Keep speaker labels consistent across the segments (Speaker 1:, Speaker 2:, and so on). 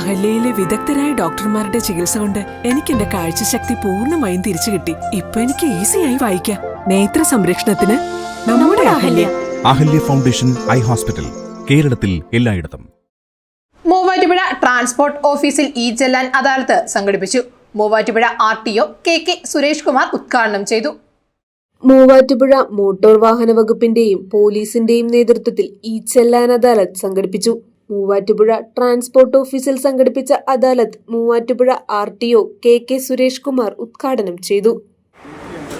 Speaker 1: അഹല്യയിലെ വിദഗ്ധരായ ഡോക്ടർമാരുടെ ചികിത്സ കൊണ്ട് എനിക്ക് എന്റെ കാഴ്ചശക്തി പൂർണമായും തിരിച്ചു കിട്ടി. ഇപ്പൊ എനിക്ക് ഈസിയായി വായിക്കാം. നേത്ര സംരക്ഷണത്തിന് നമ്മുടെ Ahalya.
Speaker 2: Ahalya foundation eye hospital കേരളത്തിൽ എല്ലായിടത്തും.
Speaker 3: മൂവാറ്റുപുഴ ട്രാൻസ്പോർട്ട് ഓഫീസിൽ ഈ ചെല്ലാൻ അദാലത്ത് സംഘടിപ്പിച്ചു. Muvattupuzha R T O K K Suresh Kumar ഉദ്ഘാടനം ചെയ്തു.
Speaker 4: മൂവാറ്റുപുഴ മോട്ടോർ വാഹന വകുപ്പിന്റെയും പോലീസിന്റെയും നേതൃത്വത്തിൽ ഈ ചെല്ലാൻ അദാലത്ത് സംഘടിപ്പിച്ചു. മൂവാറ്റുപുഴ ട്രാൻസ്പോർട്ട് ഓഫീസിൽ സംഘടിപ്പിച്ച adalat Muvattupuzha R T O K K Suresh Kumar ഉദ്ഘാടനം ചെയ്തു.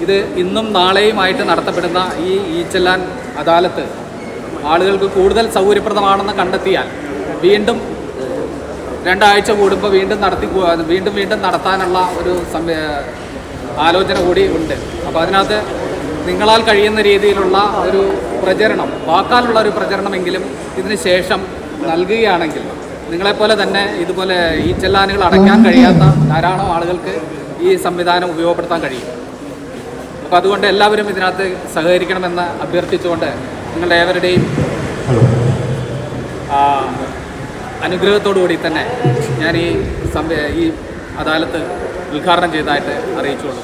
Speaker 5: ഇത് ഇന്നും നാളെയുമായിട്ട് നടത്തപ്പെടുന്ന ഈ ഈച്ചെല്ലാൻ അദാലത്ത് ആളുകൾക്ക് കൂടുതൽ സൗകര്യപ്രദമാണെന്ന് കണ്ടെത്തിയാൽ വീണ്ടും രണ്ടാഴ്ച കൂടുമ്പോൾ വീണ്ടും നടത്തി വീണ്ടും വീണ്ടും നടത്താനുള്ള ഒരു ആലോചന കൂടി ഉണ്ട്. അപ്പോൾ അതിനകത്ത് നിങ്ങളാൽ കഴിയുന്ന രീതിയിലുള്ള ഒരു പ്രചരണം വാക്കാലുള്ള ഒരു പ്രചരണമെങ്കിലും ഇതിന് ശേഷം നൽകുകയാണെങ്കിൽ നിങ്ങളെപ്പോലെ തന്നെ ഇതുപോലെ ഈ ചെല്ലാനുകൾ അടയ്ക്കാൻ കഴിയാത്ത ധാരാളം ആളുകൾക്ക് ഈ സംവിധാനം ഉപയോഗപ്പെടുത്താൻ കഴിയും. അപ്പോൾ അതുകൊണ്ട് എല്ലാവരും ഇതിനകത്ത് സഹകരിക്കണമെന്ന് അഭ്യർത്ഥിച്ചുകൊണ്ട് നിങ്ങളുടെ ഏവരുടെയും അനുഗ്രഹത്തോടുകൂടി കൂടി തന്നെ ഞാൻ ഈ സംവി ഈ അദാലത്ത് ഉദ്ഘാടനം ചെയ്തതായിട്ട് അറിയിച്ചുകൊള്ളു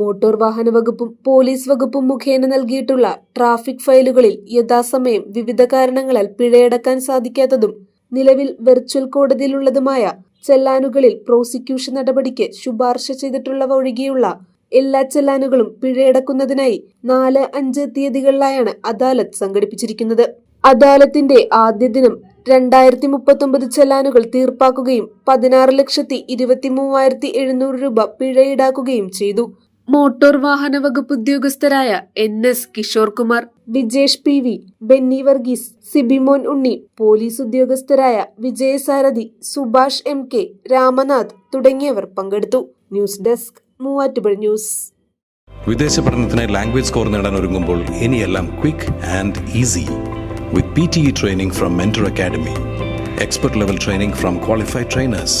Speaker 4: മോട്ടോർ വാഹന വകുപ്പും പോലീസ് വകുപ്പും മുഖേന നൽകിയിട്ടുള്ള ട്രാഫിക് ഫയലുകളിൽ യഥാസമയം വിവിധ കാരണങ്ങളാൽ പിഴയടക്കാൻ സാധിക്കാത്തതും നിലവിൽ വെർച്വൽ കോടതിയിലുള്ളതുമായ ചെല്ലാനുകളിൽ പ്രോസിക്യൂഷൻ നടപടിക്ക് ശുപാർശ ചെയ്തിട്ടുള്ളവ ഒഴികെയുള്ള എല്ലാ ചെല്ലാനുകളും പിഴയടക്കുന്നതിനായി നാല് അഞ്ച് തീയതികളിലായാണ് അദാലത്ത് സംഘടിപ്പിച്ചിരിക്കുന്നത്. അദാലത്തിന്റെ ആദ്യ ദിനം രണ്ടായിരത്തി മുപ്പത്തൊമ്പത് ചെല്ലാനുകൾ തീർപ്പാക്കുകയും പതിനാറ് ലക്ഷത്തി ഇരുപത്തി മൂവായിരത്തി എഴുന്നൂറ് രൂപ പിഴ ഈടാക്കുകയും ചെയ്തു. മോട്ടോർ വാഹന വകുപ്പ് ഉദ്യോഗസ്ഥരായ N S Kishore Kumar Vijesh P V Benny Varghese Sibimon Unni police ഉദ്യോഗസ്ഥരായ Vijayasarathi Subhash M K Ramanath തുടങ്ങിയവർ പങ്കെടുത്തു. News desk Muvattupuzha news.
Speaker 6: വിദേശ പഠനത്തിനായി ലാംഗ്വേജ് സ്കോർ നേടാൻ ഒരുങ്ങുമ്പോൾ ഇനിയെല്ലാം quick and easy with P T E training from Mentor Academy expert level training from qualified trainers